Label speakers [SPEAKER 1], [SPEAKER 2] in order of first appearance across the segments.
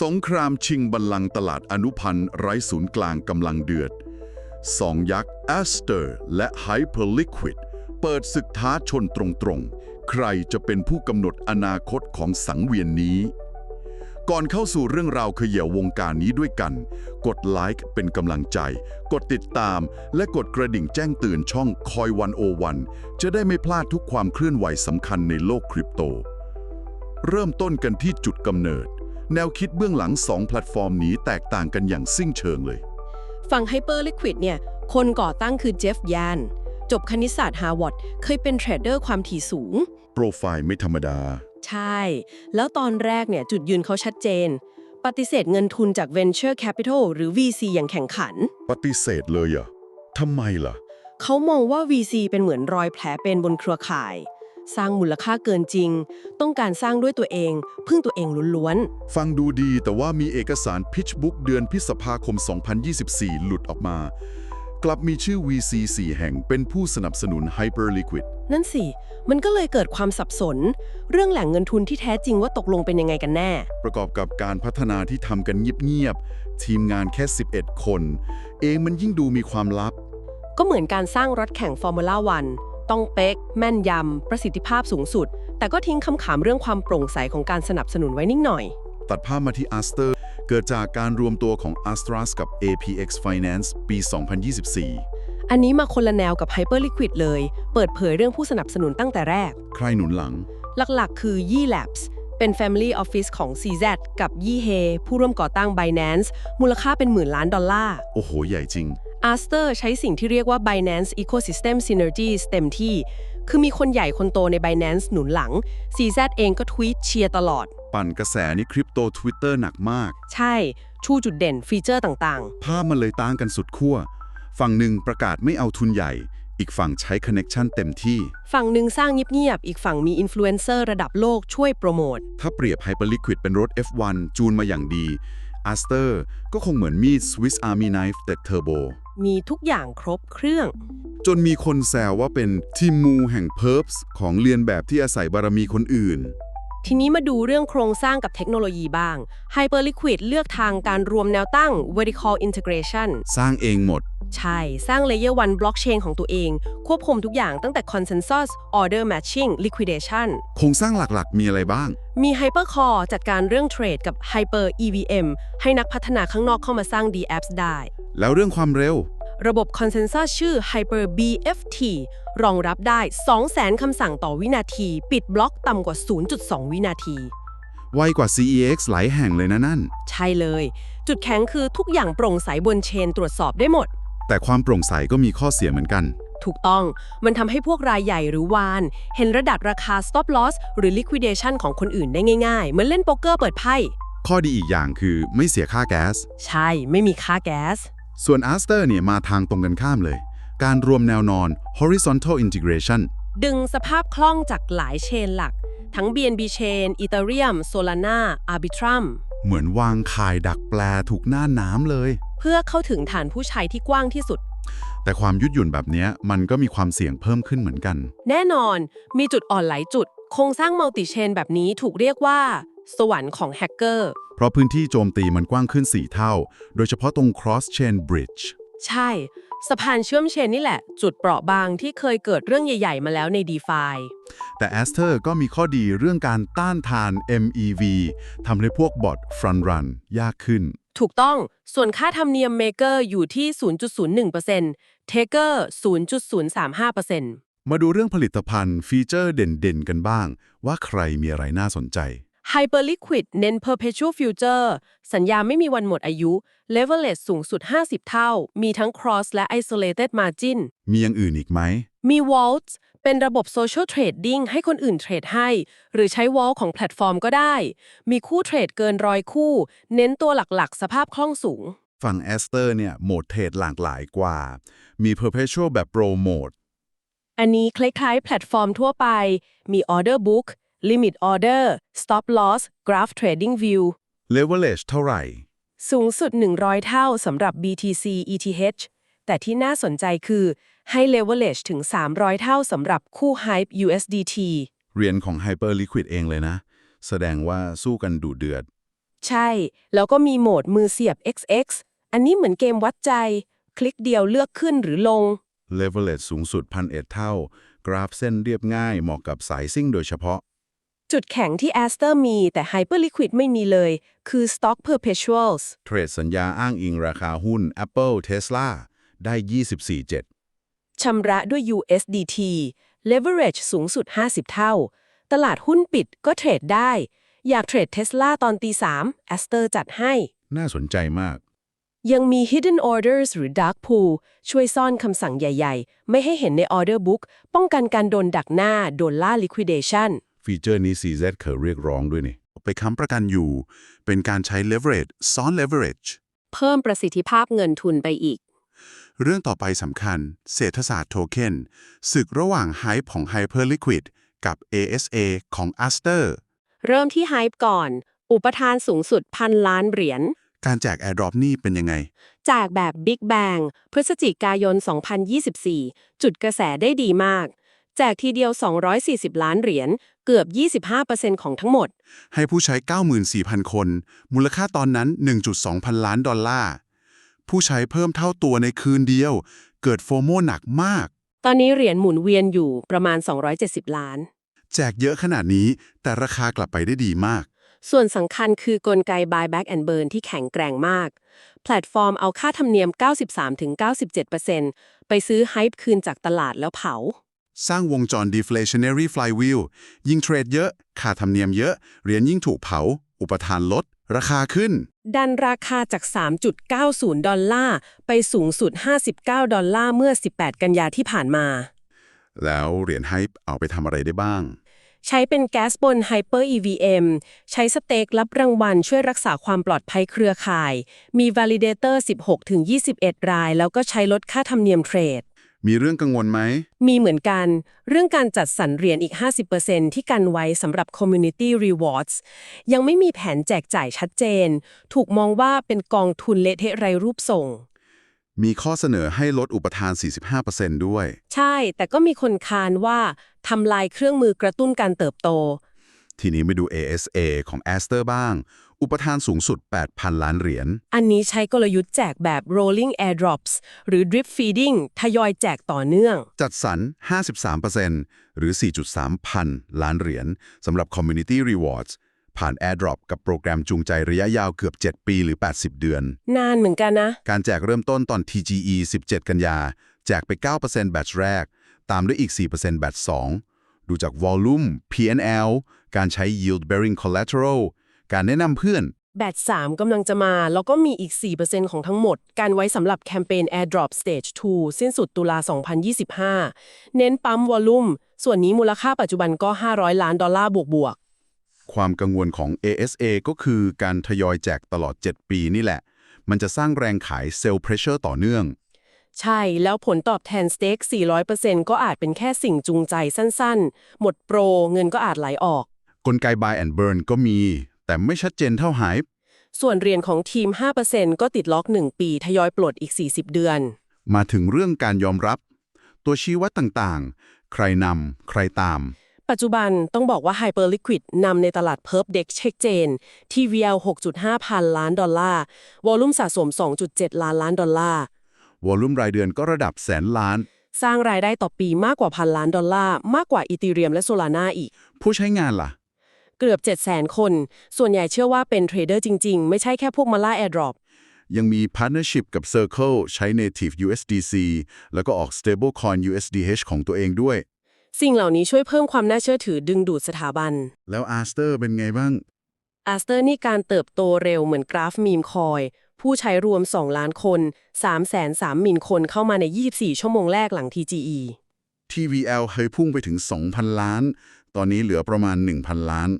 [SPEAKER 1] สงครามชิงบัลลังก์ตลาดอนุพันธ์ไร้ศูนย์กลางกำลังเดือดสองยักษ์ a s t e r และ Hyperliquid เปิดศึกท้าชนตรงๆ ใครจะเป็นผู้กำหนดอนาคตของสังเวียนนี้ ก่อนเข้าสู่เรื่องราวเขย่าวงการนี้ด้วยกัน กดไลค์เป็นกำลังใจ กดติดตาม และกดกระดิ่งแจ้งเตือนช่องคอยวันโอวันจะได้ไม่พลาดทุกความเคลื่อนไหวสำคัญในโลกคริปโต เริ่มต้นกันที่จุดกำเนิด แนวคิดเบื้องหลัง 2 แพลตฟอร์มนี้แตกต่างกันอย่างสิ้นเชิงเลย
[SPEAKER 2] ฝั่ง Hyperliquid เนี่ย คนก่อตั้งคือเจฟยาน จบคณิตศาสตร์ฮาร์วาร์ดเคยเป็นเทรดเดอร์ความถี่สูง
[SPEAKER 1] โปรไฟล์ไม่ธรรมดา
[SPEAKER 2] ใช่ แล้วตอนแรกเนี่ยจุดยืนเขาชัดเจน ปฏิเสธเงินทุนจาก Venture Capital หรือ VC อย่างแข่งขัน
[SPEAKER 1] ปฏิเสธเลยเหรอะทำไมล่ะ
[SPEAKER 2] เขามองว่า VC เป็นเหมือนรอยแผลเป็นบนเครือข่าย สร้างมูลค่าเกินจริง ต้องการสร้างด้วยตัวเอง พึ่งตัวเองล้วน
[SPEAKER 1] ฟังดูดีแต่ว่ามีเอกสาร Pitch Book เดือนพฤษภาคม 2024 หลุดออกมา กลับมีชื่อ VC 4 แห่งเป็นผู้สนับสนุน Hyperliquid
[SPEAKER 2] ๆ นั่นสิ มันก็เลยเกิดความสับสน เรื่องแหล่งเงินทุนที่แท้จริงว่าตกลงเป็นยังไงกันแน่
[SPEAKER 1] ประกอบกับการพัฒนาที่ทำกันเงียบๆ ทีมงานแค่ 11 คน เองมันยิ่งดูมีความลับ
[SPEAKER 2] ก็เหมือนการสร้างรถแข่งฟอร์มูล่าวัน ต้องเป๊ก แม่นยำ ประสิทธิภาพสูงสุด แต่ก็ทิ้งคำถามเรื่องความโปร่งใสของการสนับสนุนไว้นิดหน่อย
[SPEAKER 1] ตัดภาพมาที่ Aster เกิดจากการรวมตัวของ Astras กับ APX Finance ปี 2024
[SPEAKER 2] อันนี้มาคนละแนวกับ Hyperliquid เลย เปิดเผยเรื่องผู้สนับสนุนตั้งแต่แรก
[SPEAKER 1] ใครหนุนหลัง
[SPEAKER 2] หลักๆ คือ Yi Labs เป็น Family Office ของ CZ กับ Yi He ผู้ร่วมก่อตั้ง Binance มูลค่าเป็นหมื่นล้านดอลลาร์
[SPEAKER 1] โอ้โห ใหญ่จริง
[SPEAKER 2] Aster ใช้สิ่งที่เรียกว่า Binance Ecosystem Synergies เต็มที่ คือมีคนใหญ่คนโตใน Binance หนุนหลัง CZ เองก็ทวีตเชียร์ตลอด
[SPEAKER 1] ปั่นกระแสนี่คริปโต Twitter หนักมาก
[SPEAKER 2] ใช่ ชูจุดเด่นฟีเจอร์ต่าง
[SPEAKER 1] ภาพมันเลยต่างกันสุดขั้ว ฝั่งหนึ่งประกาศไม่เอาทุนใหญ่ อีกฝั่งใช้คอนเน็ชันเต็มที่
[SPEAKER 2] ๆ ฝั่งหนึ่งสร้างเงียบๆ อีกฝั่งมีอินฟลูเอนเซอร์ระดับโลกช่วยโปรโมท
[SPEAKER 1] ถ้าเปรียบ Hyperliquid เป็นรถ F1 จูนมาอย่างดี Aster ก็คงเหมือนมีด Swiss Army Knife แต่เทอร์โบ
[SPEAKER 2] มีทุกอย่างครบเครื่อง
[SPEAKER 1] จนมีคนแซวว่าเป็นทีมมูแห่งเพิร์ฟของเรียนแบบที่อาศัยบารมีคนอื่น
[SPEAKER 2] ทีนี้มาดูเรื่องโครงสร้างกับเทคโนโลยีบ้าง Hyperliquid เลือกทางการรวมแนวตั้ง vertical integration
[SPEAKER 1] สร้างเองหมด
[SPEAKER 2] ใช่ สร้าง Layer 1 Blockchain ของตัวเอง ควบคุมทุกอย่างตั้งแต่ Consensus Order Matching Liquidation
[SPEAKER 1] โครงสร้างหลักๆ มีอะไรบ้าง
[SPEAKER 2] มี Hypercore จัดการเรื่องเทรดกับ Hyper EVM ให้นักพัฒนาข้างนอกเข้ามาสร้าง DApps ได้
[SPEAKER 1] แล้วเรื่องความเร็ว
[SPEAKER 2] ระบบ Consensus ชื่อ Hyper BFT รองรับได้ 200,000 คำสั่งต่อวินาที ปิดบล็อกต่ำกว่า 0.2 วินาที
[SPEAKER 1] ไวกว่า CEX หลายแห่งเลยนะนั่น
[SPEAKER 2] ใช่เลย จุดแข็งคือทุกอย่างโปร่งใสบนเชนตรวจสอบได้หมด
[SPEAKER 1] แต่ความโปร่งใสก็มีข้อเสียเหมือนกัน
[SPEAKER 2] ถูกต้อง มันทำให้พวกรายใหญ่หรือวาน เห็นระดับราคา stop loss หรือ liquidation ของคนอื่นได้ง่ายๆ เหมือนเล่นโป๊กเกอร์เปิดไพ่
[SPEAKER 1] ข้อดีอีกอย่างคือไม่เสียค่าแก๊ส
[SPEAKER 2] ใช่ ไม่มีค่าแก๊ส
[SPEAKER 1] ส่วน Aster เนี่ยมาทางตรงกันข้ามเลย การรวมแนวนอน horizontal integration
[SPEAKER 2] ดึงสภาพคล่องจากหลายเชนหลัก ทั้ง BNB Chain Ethereum Solana Arbitrum
[SPEAKER 1] เหมือนวางข่ายดักแปลถูกหน้าน้ำเลย
[SPEAKER 2] เพื่อเข้าถึงฐานผู้ใช้ที่กว้างที่สุด
[SPEAKER 1] แต่ความยืดหยุ่นแบบเนี้ยมันก็มีความเสี่ยงเพิ่มขึ้นเหมือนกัน
[SPEAKER 2] แน่นอน มีจุดอ่อนหลายจุด โครงสร้างมัลติเชนแบบนี้ถูกเรียกว่า สวรรค์ของแฮกเกอร์
[SPEAKER 1] เพราะพื้นที่โจมตีมันกว้างขึ้น 4 เท่า โดยเฉพาะตรง cross chain bridge
[SPEAKER 2] ใช่ สะพานเชื่อมเชนนี่แหละ จุดเปราะบางที่เคยเกิดเรื่องใหญ่ ๆ มาแล้วใน d e f i
[SPEAKER 1] แต่ Aster ก็มีข้อดีเรื่องการต้านทาน MEV ทำให้พวกบอท front run ยากขึ้น
[SPEAKER 2] ถูกต้อง ส่วนค่าธรรมเนียมเมเกอร์อยู่ที่ 0.01%เทเกอร์0.035%
[SPEAKER 1] มาดูเรื่องผลิตภัณฑ์ฟีเจอร์เด่นๆ กันบ้าง ว่าใครมีอะไรน่าสนใจ
[SPEAKER 2] Hyperliquid เน้น perpetual future สัญญาไม่มีวันหมดอายุ leverage สูงสุด 50 เท่า มีทั้ง cross และ isolated margin
[SPEAKER 1] มีอย่างอื่นอีกไหม
[SPEAKER 2] มี vaults เป็นระบบ social trading ให้คนอื่นเทรดให้ หรือใช้ vault ของแพลตฟอร์มก็ได้ มีคู่เทรดเกินร้อยคู่ เน้นตัวหลักๆ สภาพคล่องสูง
[SPEAKER 1] ฝั่ง Aster เนี่ยโหมดเทรดหลากหลายกว่า มี perpetual แบบ pro mode
[SPEAKER 2] อันนี้คล้ายๆ แพลตฟอร์มทั่วไป มี order book limit order stop loss graph trading view
[SPEAKER 1] leverage เท่าไหร่
[SPEAKER 2] สูงสุด 100 เท่าสำหรับ BTC ETH แต่ที่น่าสนใจคือ ให้ leverage ถึง 300 เท่าสำหรับคู่ Hype USDT
[SPEAKER 1] เหรียญของ Hyperliquid เองเลยนะ แสดงว่าสู้กันดุเดือด
[SPEAKER 2] ใช่ แล้วก็มีโหมดมือเสียบ XX อันนี้เหมือนเกมวัดใจ คลิกเดียวเลือกขึ้นหรือลง
[SPEAKER 1] leverage สูงสุดพันเอ็ดเท่า กราฟเส้นเรียบง่ายเหมาะกับสายซิ่งโดยเฉพาะ
[SPEAKER 2] จุดแข็งที่ Aster มีแต่ Hyperliquid ไม่มีเลย คือ Stock Perpetuals
[SPEAKER 1] เทรดสัญญาอ้างอิงราคาหุ้น Apple Tesla ได้ 24.7
[SPEAKER 2] ชำระด้วย USDT leverage สูงสุด 50 เท่า ตลาดหุ้นปิดก็เทรดได้ อยากเทรด Tesla ตอนตี3 Aster จัดให้
[SPEAKER 1] น่าสนใจมาก
[SPEAKER 2] ยังมี hidden orders หรือ dark pool ช่วยซ่อนคำสั่งใหญ่ ๆ ไม่ให้เห็นใน order book ป้องกันการโดนดักหน้า โดนล่า liquidation
[SPEAKER 1] ฟีเจอร์นี้ CZ เคยเรียกร้องด้วยนี่ ไปค้ำประกันอยู่ เป็นการใช้ leverage ซ้อน leverage
[SPEAKER 2] เพิ่มประสิทธิภาพเงินทุนไปอีก
[SPEAKER 1] เรื่องต่อไปสำคัญ เศรษฐศาสตร์โทเค็นศึกระหว่าง Hype ของ Hyperliquid กับ ASA ของ Aster
[SPEAKER 2] เริ่มที่ hype ก่อน อุปทานสูงสุดพันล้านเหรียญ
[SPEAKER 1] การแจก Airdrop นี่เป็นยังไง
[SPEAKER 2] จากแบบ Big Bang พฤศจิกายน 2024 จุดกระแสได้ดีมาก แจกทีเดียว 240 ล้านเหรียญ เกือบ 25%ของทั้งหมด
[SPEAKER 1] ให้ผู้ใช้ 94,000 คน มูลค่าตอนนั้น 1.2 พันล้านดอลลาร์ ผู้ใช้เพิ่มเท่าตัวในคืนเดียว เกิดโฟโมหนักมาก
[SPEAKER 2] ตอนนี้เหรียญหมุนเวียนอยู่ประมาณ 270 ล้าน
[SPEAKER 1] แจกเยอะขนาดนี้ แต่ราคากลับไปได้ดีมาก
[SPEAKER 2] ส่วนสำคัญคือกลไก buyback and burn ที่แข็งแกร่งมาก แพลตฟอร์มเอาค่าธรรมเนียม 93-97%ไปซื้อ hype คืนจากตลาดแล้วเผา
[SPEAKER 1] สร้างวงจร deflationary flywheel ยิ่งเทรดเยอะ ค่าธรรมเนียมเยอะ เหรียญยิ่งถูกเผา อุปทานลด ราคาขึ้น
[SPEAKER 2] ดันราคาจาก 3.90 ดอลลาร์ ไปสูงสุด 59 ดอลลาร์เมื่อ 18 กันยาที่ผ่านมา
[SPEAKER 1] แล้วเหรียญ Hype เอาไปทำอะไรได้บ้าง
[SPEAKER 2] ใช้เป็นแก๊สบน Hyper EVM ใช้สเต็กรับรางวัลช่วยรักษาความปลอดภัยเครือข่าย มี validator 16-21 ราย แล้วก็ใช้ลดค่าธรรมเนียมเทรด
[SPEAKER 1] มีเรื่องกังวลไหม
[SPEAKER 2] มีเหมือนกัน เรื่องการจัดสรรเหรียญอีก 50%ที่กันไว้สำหรับ Community Rewards ยังไม่มีแผนแจกจ่ายชัดเจน ถูกมองว่าเป็นกองทุนเละเทะไรรูปส่ง
[SPEAKER 1] มีข้อเสนอให้ลดอุปทาน 45%ด้วย
[SPEAKER 2] ใช่ แต่ก็มีคนคานว่าทำลายเครื่องมือกระตุ้นการเติบโต
[SPEAKER 1] ทีนี้มาดู ASA ของ Aster บ้าง อุปทานสูงสุด 8,000 ล้านเหรียญ
[SPEAKER 2] อันนี้ใช้กลยุทธ์แจกแบบ rolling airdrops หรือ drip feeding ทยอยแจกต่อเนื่อง
[SPEAKER 1] จัดสรร 53%หรือ 4.3 พันล้านเหรียญสำหรับ Community Rewards ผ่าน AirDrop กับโปรแกรมจูงใจระยะยาวเกือบ 7 ปีหรือ 80 เดือน
[SPEAKER 2] นานเหมือนกันนะ
[SPEAKER 1] การแจกเริ่มต้นตอน TGE 17 กันยา แจกไป 9%แบตช์แรก ตามด้วยอีก 4%แบตช์2ดูจาก Volume P&L การใช้ Yield Bearing Collateral การแนะนำเพื่อน
[SPEAKER 2] แบต3กำลังจะมา แล้วก็มีอีก 4%ของทั้งหมด การไว้สำหรับแคมเปญ AirDrop Stage 2 สิ้นสุดตุลา 2025 เน้นปั๊มวอลลุ่ม ส่วนนี้มูลค่าปัจจุบันก็ 500 ล้านดอลลาร์บวก
[SPEAKER 1] ความกังวลของ ASA ก็คือการทยอยแจกตลอด 7 ปีนี่แหละ มันจะสร้างแรงขายเซลล์เพรสเชอร์ต่อเนื่อง
[SPEAKER 2] ๆใช่ แล้วผลตอบแทนสเต็ก400%ก็อาจเป็นแค่สิ่งจูงใจสั้นๆ หมดโปรเงินก็อาจไหลออก
[SPEAKER 1] กลไก Buy and Burn ก็มี แต่ไม่ชัดเจนเท่า Hype
[SPEAKER 2] ส่วนเหรียญของทีม 5%ก็ติดล็อก 1 ปี ทยอยปลดอีก 40 เดือน
[SPEAKER 1] มาถึงเรื่องการยอมรับ ตัวชี้วัดต่างๆ ใครนำใครตาม
[SPEAKER 2] ปัจจุบันต้องบอกว่า Hyperliquid นำในตลาด Perp Dex เช็คเจน TVL 6.5 พันล้านดอลลาร์ วอลลุ่มสะสม 2.7 ล้านล้านดอลลาร์
[SPEAKER 1] วอลลุ่มรายเดือนก็ระดับแสนล้าน
[SPEAKER 2] สร้างรายได้ต่อปีมากกว่าพันล้านดอลลาร์ มากกว่าอี h ีเรียมและโซลาร่าอีก
[SPEAKER 1] ผู้ใช้งานล่ะ
[SPEAKER 2] เกือบ 700,000 คน ส่วนใหญ่เชื่อว่าเป็นเทรดเดอร์จริง ๆ ไม่ใช่แค่พวกมาล่า Airdrop
[SPEAKER 1] ยังมี partnership กับ Circle ใช้ native USDC แล้วก็ออก stablecoin USDH ของตัวเองด้วย
[SPEAKER 2] สิ่งเหล่านี้ช่วยเพิ่มความน่าเชื่อถือดึงดูดสถาบัน
[SPEAKER 1] แล้ว Aster เป็นไงบ้าง
[SPEAKER 2] a s t e r นี่การเติบโตเร็วเหมือนกราฟมีมคอย ผู้ใช้รวม 2 ล้านคน 3 3 0 0 0 0คนเข้ามาใน 24 ชั่วโมงแรกหลัง TGE
[SPEAKER 1] TVL เคยพุ่งไปถึง 2,000 ล้าน ตอนนี้เหลือประมาณ 1,000 ล้าน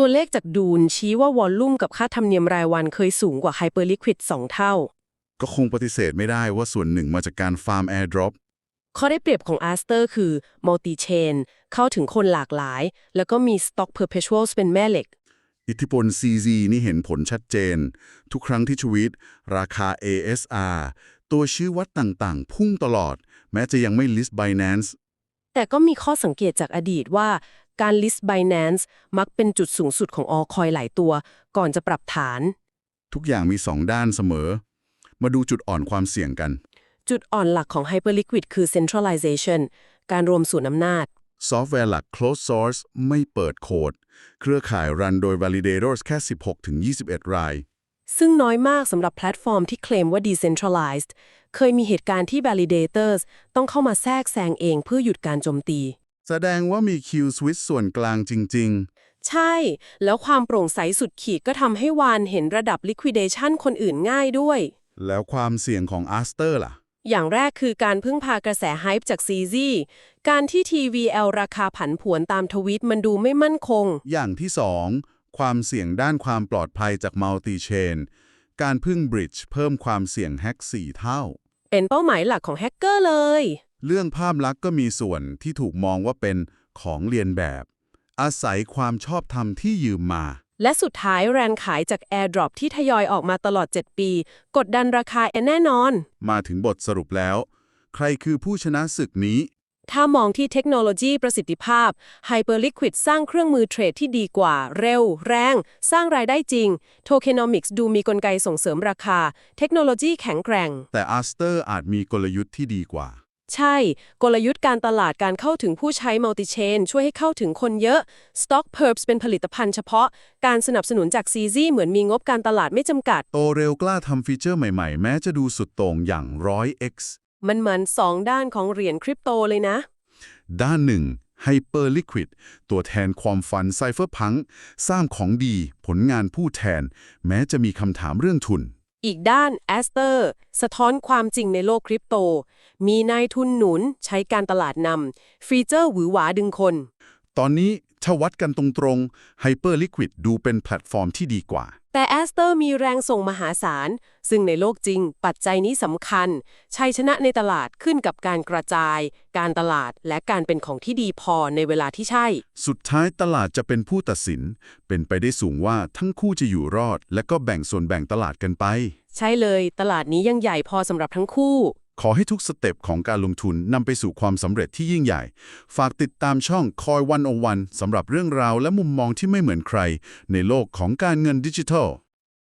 [SPEAKER 2] ตัวเลขจากดูนชี้ว่าวอลลุ่มกับค่าธรรมเนียมรายวันเคยสูงกว่า Hyperliquid 2เท่า
[SPEAKER 1] ก็คงปฏิเสธไม่ได้ว่าส่วนหนึ่งมาจากการฟาร์ม airdrop
[SPEAKER 2] ข้อได้เปรียบของ a s t e r คือ multi chain เข้าถึงคนหลากหลาย แล้วก็มี stock perpetuals เป็นแม่เหล็ก
[SPEAKER 1] อิทธิพล CZ นี่เห็นผลชัดเจน ทุกครั้งที่ทวีตราคา ASR ตัวชี้วัดต่างๆ พุ่งตลอด แม้จะยังไม่ list Binance
[SPEAKER 2] แต่ก็มีข้อสังเกตจากอดีตว่า การ list Binance มักเป็นจุดสูงสุดของ all coin หลายตัว ก่อนจะปรับฐาน
[SPEAKER 1] ทุกอย่างมีสองด้านเสมอ มาดูจุดอ่อนความเสี่ยงกัน
[SPEAKER 2] จุดอ่อนหลักของ Hyperliquid คือ centralization การรวมศูนย์อำนาจ
[SPEAKER 1] ซอฟต์แวร์หลัก closed source ไม่เปิดโคด เครือข่ายรันโดย validators แค่ 16-21 ราย
[SPEAKER 2] ซึ่งน้อยมากสำหรับแพลตฟอร์มที่เคลมว่า decentralized เคยมีเหตุการณ์ที่ validators ต้องเข้ามาแทรกแซงเองเพื่อหยุดการโจมตี
[SPEAKER 1] แสดงว่ามี Q switch ส่วนกลางจริง
[SPEAKER 2] ใช่ แล้วความโปร่งใสสุดขีดก็ทำให้วานเห็นระดับ liquidation คนอื่นง่ายด้วย
[SPEAKER 1] ๆแล้วความเสี่ยงของ Aster ล่ะ
[SPEAKER 2] อย่างแรกคือการพึ่งพากระแสไฮป์จาก CZ การที่ TVL ราคาผันผวนตามทวีตมันดูไม่มั่นคง
[SPEAKER 1] อย่างที่ 2 ความเสี่ยงด้านความปลอดภัยจาก multi chain การพึ่ง bridge เพิ่มความเสี่ยงแฮ็ก4เท่า
[SPEAKER 2] เป็นเป้าหมายหลักของแฮกเกอร์เลย
[SPEAKER 1] เรื่องภาพลักษณ์ก็มีส่วนที่ถูกมองว่าเป็นของเรียนแบบ อาศัยความชอบธรรมที่ยืมมา
[SPEAKER 2] และสุดท้ายแรงขายจาก AirDrop ที่ทยอยออกมาตลอด 7 ปี กดดันราคาแน่นอน
[SPEAKER 1] มาถึงบทสรุปแล้ว ใครคือผู้ชนะศึกนี้
[SPEAKER 2] ถ้ามองที่เทคโนโลยีประสิทธิภาพ Hyperliquid สร้างเครื่องมือเทรดที่ดีกว่า เร็ว แรง สร้างรายได้จริง Tokenomics ดูมีกลไกส่งเสริมราคา เทคโนโลยีแข็งแกร่ง
[SPEAKER 1] แต่ Aster อาจมีกลยุทธ์ที่ดีกว่า
[SPEAKER 2] ใช่ กลยุทธ์การตลาดการเข้าถึงผู้ใช้ Multi-Chain ช่วยให้เข้าถึงคนเยอะ Stock Perps เป็นผลิตภัณฑ์เฉพาะ การสนับสนุนจาก CZ เหมือนมีงบการตลาดไม่จำกัด
[SPEAKER 1] โตเร็วกล้าทำฟีเจอร์ใหม่ๆ แม้จะดูสุดโต่งอย่าง 100x
[SPEAKER 2] มันเหมือนสองด้านของเหรียญคริปโตเลยนะ
[SPEAKER 1] ด้านหนึ่ง Hyperliquid ตัวแทนความฝัน Cypherpunk สร้างของดี ผลงานผู้แทน แม้จะมีคำถามเรื่องทุน
[SPEAKER 2] อีกด้านแอสเตอร์สะท้อนความจริงในโลกคริปโต มีนายทุนหนุนใช้การตลาดนำฟีเจอร์หวือหวาดึงคน
[SPEAKER 1] ตอนนี้ ถ้าวัดกันตรงๆ Hyperliquid ดูเป็นแพลตฟอร์มที่ดีกว่า
[SPEAKER 2] แต่ a s t e r มีแรงส่งมหาศาล ซึ่งในโลกจริง ปัจจัยนี้สำคัญ ชัยชนะในตลาดขึ้นกับการกระจาย การตลาดและการเป็นของที่ดีพอในเวลาที่ใช่
[SPEAKER 1] สุดท้ายตลาดจะเป็นผู้ตัดสิน เป็นไปได้สูงว่าทั้งคู่จะอยู่รอด และก็แบ่งส่วนแบ่งตลาดกันไป
[SPEAKER 2] ใช่เลย ตลาดนี้ยังใหญ่พอสำหรับทั้งคู่
[SPEAKER 1] ขอให้ทุกสเต็ปของการลงทุนนำไปสู่ความสำเร็จที่ยิ่งใหญ่ ฝากติดตามช่อง Coin 101สำหรับเรื่องราวและมุมมองที่ไม่เหมือนใคร ในโลกของการเงินดิจิทัล